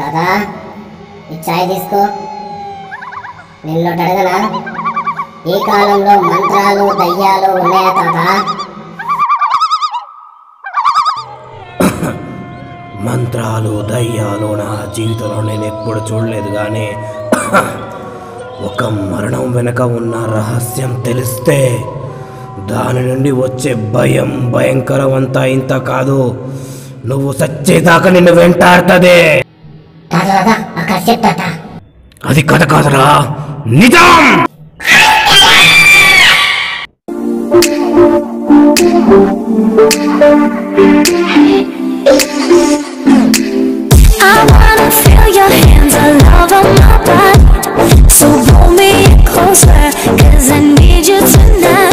దాదా ఈ చాయ్ తీసుకో. నిన్ను అడగనా? ఈ కాలంలో మంత్రాలు దయ్యాలు ఉన్నాయా తాతా? మంత్రాలు దయ్యాలు నా జీవితంలో నేను ఎప్పుడు చూడలేదు కానీ ఒక మరణం వెనక ఉన్న రహస్యం తెలిస్తే దాని నుండి వచ్చే భయం భయంకరమంతా ఇంత కాదు. నువ్వు సచ్చేదాకా నిన్ను వెంటాడుతుంది. అది కథ కాదురా నిజం I wanna feel your hands all over my body. So pull me closer, cause I need you tonight.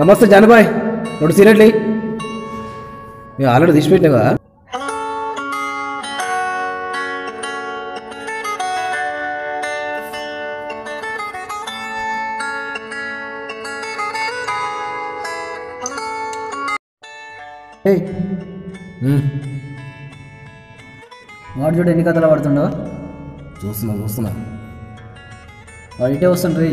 నమస్తే జానబాయ్. రెండు సీరియట్లీ మేము ఆల్రెడీ తీసిపెట్టినా కదా ఏయ్ వాడు చూడు ఎన్ని కథలు పడుతుండో చూస్తున్నా చూస్తున్నా. వాడు ఇటే వస్తుండ్రీ.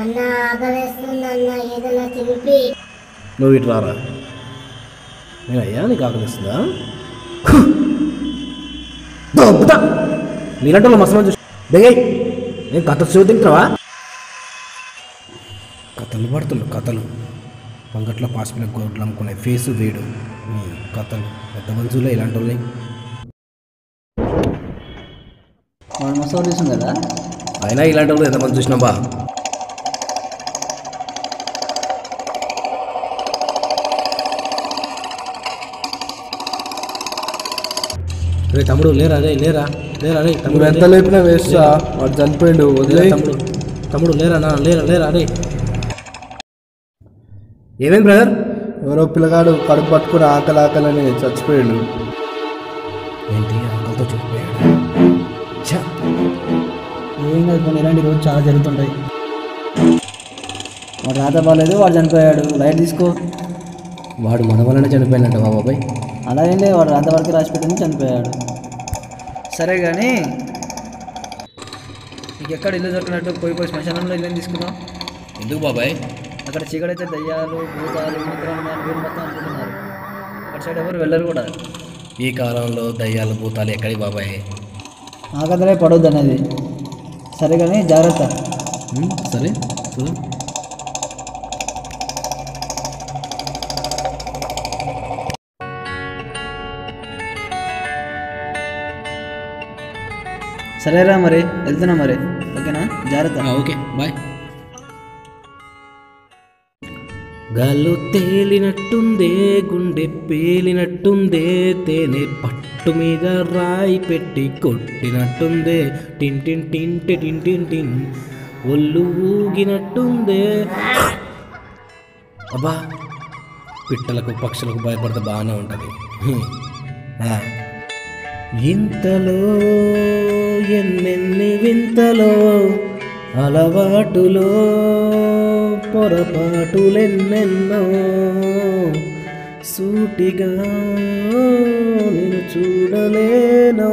అన్న ఆకలిస్తుంది అన్న ఏదైనా తినిపి. నువ్వు ఇటు రారా? నేను అయ్యా నీకు ఆకలిస్తుందా? నీలాంటి వాళ్ళు మస్తు మంది దిగై నేను కథ చూద్దావా కథలు పడుతుండ్రు కథలు. పంగట్లో పాసిపోయిన గోడ్లు అమ్ముకునే ఫేసు వేడు. ఈ కథలు పెద్ద మనుషులే ఇలాంటి వాళ్ళని వాడు మస్తు చూసింది కదా? అయినా ఇలాంటి వాళ్ళు ఎంతమంది చూసినా బా? రే తమ్ముడు లేరా రే లేరా లేరా రే తమ్ముడు ఎంత లేపినా వేస్తా వాడు చనిపోయిండు వదిలే తమ్ముడు తమ్ముడు లేరా నా లేరా లేరా రే ఏమేం బ్రదర్? ఎవరో పిల్లగాడు కడుపు పట్టుకుని ఆకలి ఆకలని చచ్చిపోయిండు. ఏంటి అంకల్తో చూపిపోయాడు ఛ, ఏం కాదు కొన్ని ఇలాంటి రోజు చాలా జరుగుతుంటాయి. వాడు రాత బాగాలేదు వాడు చనిపోయాడు. లైట్ తీసుకో. వాడు మన వలన చనిపోయినట్ట బాబాయ్. అలా ఏం లేదు వాడు రాత వరకు రాసి పెట్టింది చనిపోయాడు. సరే కానీ నీకు ఎక్కడ ఇల్లు దొరికినట్టు పోయి పోయి శ్మశానంలో ఇల్లు తీసుకున్నావు? ఎందుకు బాబాయ్? అక్కడ చీకడైతే దయ్యాలు భూతాలు మంత్రాలు మొత్తం అనుకుంటున్నారు అక్కడ సైడ్ ఎవరు వెళ్ళరు కూడా. ఈ కాలంలో దయ్యాలు భూతాలు ఎక్కడి బాబాయ్? ఆ కథలే పడొద్దు అనేది. సరే కానీ జాగ్రత్త. సరే చూడు సరేరా మరి వెళ్తున్నా మరి. ఓకేనా? జాగ్రత్త. ఓకే. బాయ్. గాల్లో తేలినట్టుందే గుండె పేలినట్టుందే తేనె పట్టు మీద రాయి పెట్టి కొట్టినట్టుందే టిన్ టిన్ టిన్ టిన్ టిన్ టిన్ ఒళ్ళు ఊగినట్టుందే. అబ్బా పిట్టలకు పక్షులకు భయపడితే బాగానే ఉంటుంది. ఇంతలో ఎన్నెన్ని వింతలో అలవాటులో పొరపాటులెన్నెన్నో సూటిగా నేను చూడలేనో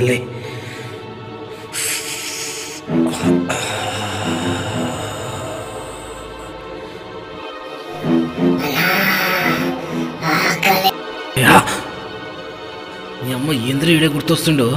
తల్లి. మీ అమ్మ ఏంద్ర ఈడే గుర్తొస్తుండో?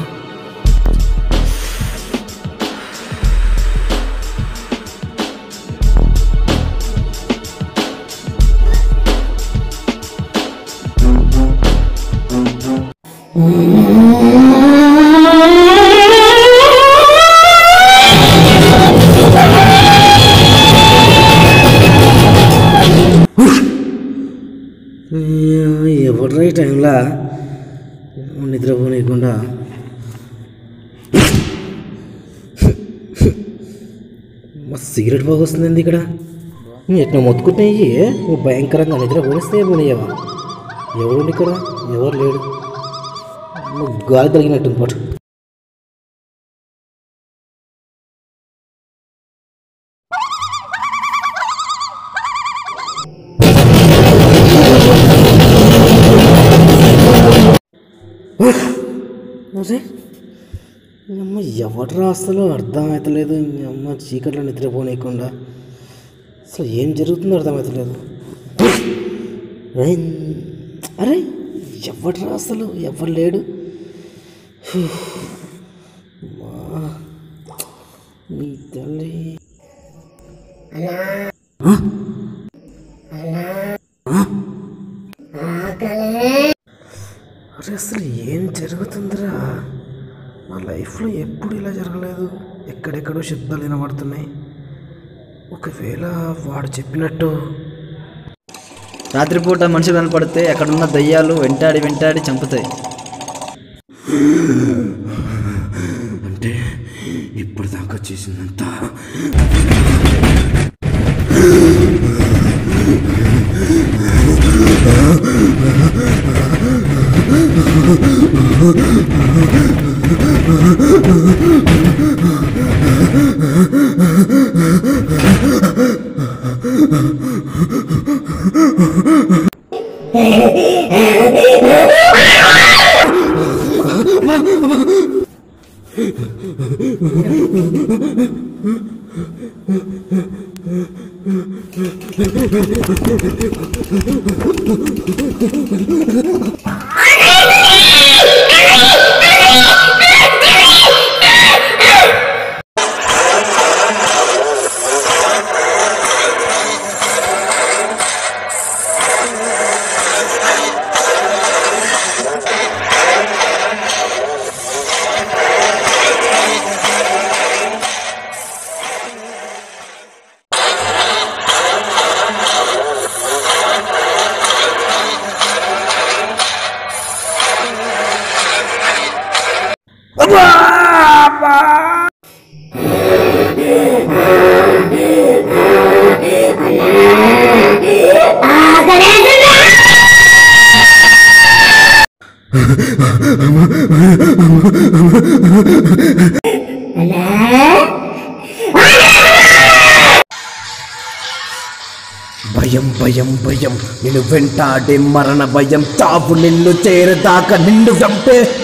నిద్రపోనీయకుండా మా సిగరెట్ బాగా వస్తుందండి ఇక్కడ. ఎట్లా మొత్తుకుంటున్నాయి? భయంకరంగా నిద్ర పోనిస్తే పోనీయవా? ఎవరు ఇక్కడ? ఎవరు లేడు? గాలి తగినట్టుంది పాటు నోసే ఈ అమ్మ ఎవరు రాస్తలో అర్థమవుతలేదు అమ్మ చీకట్లో నిద్రపోనీయకుండా. అసలు ఏం జరుగుతుందో అర్థమవుతలేదు ఏం- అరే ఎవరు రాస్తలు ఎవరు లేడు? లైఫ్లో ఎప్పుడు ఇలా జరగలేదు? ఎక్కడెక్కడో శబ్దాలు వినబడుతున్నాయి. ఒకవేళ వాడు చెప్పినట్టు. రాత్రిపూట మనుషులు కనపడితే అక్కడున్న దయ్యాలు వెంటాడి వెంటాడి చంపుతాయి. అంటే ఇప్పటిదాకా Ha ha ha ha! భయం భయం భయం. నిన్ను వెంటాడే మరణ భయం. చావు నిన్ను చేరదాకా నిన్ను చంపే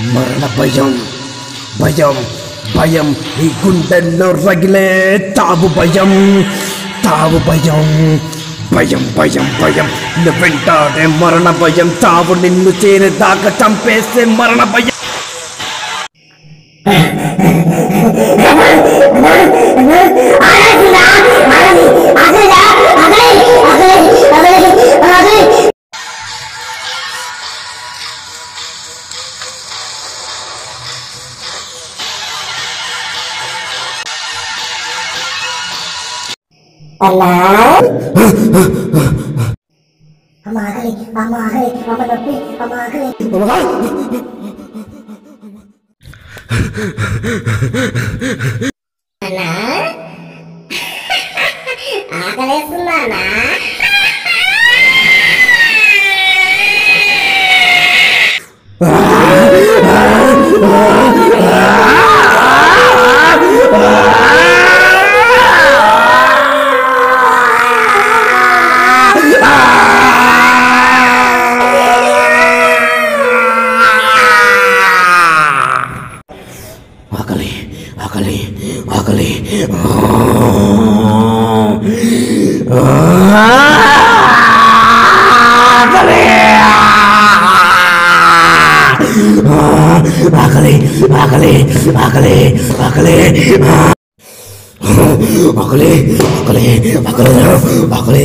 మరణ భయం. భయం భయం. ఈ గుండెల్లో రగిలే తావు భయం. తావు భయం. భయం భయం భయం. వెంటాడే మరణ భయం. చావు నిన్ను చేరేదాకా చంపేస్తే మరణ భయం. అన్నా అమ్మ ఆకలి అమ్మ ఆకలి అమ్మ నొప్పి అమ్మ ఆకలి అన్నా ఆకలేస్తుందానా ఆకలి ஆகலே ஆகலே ஆகலே ஆகலே மக்களே மக்களே மக்களே மக்களே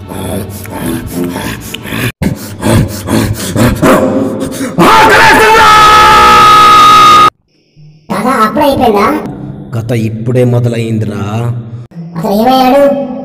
ఇప్పుడే మొదలైందిరా. అసలు ఏమయ్యాడు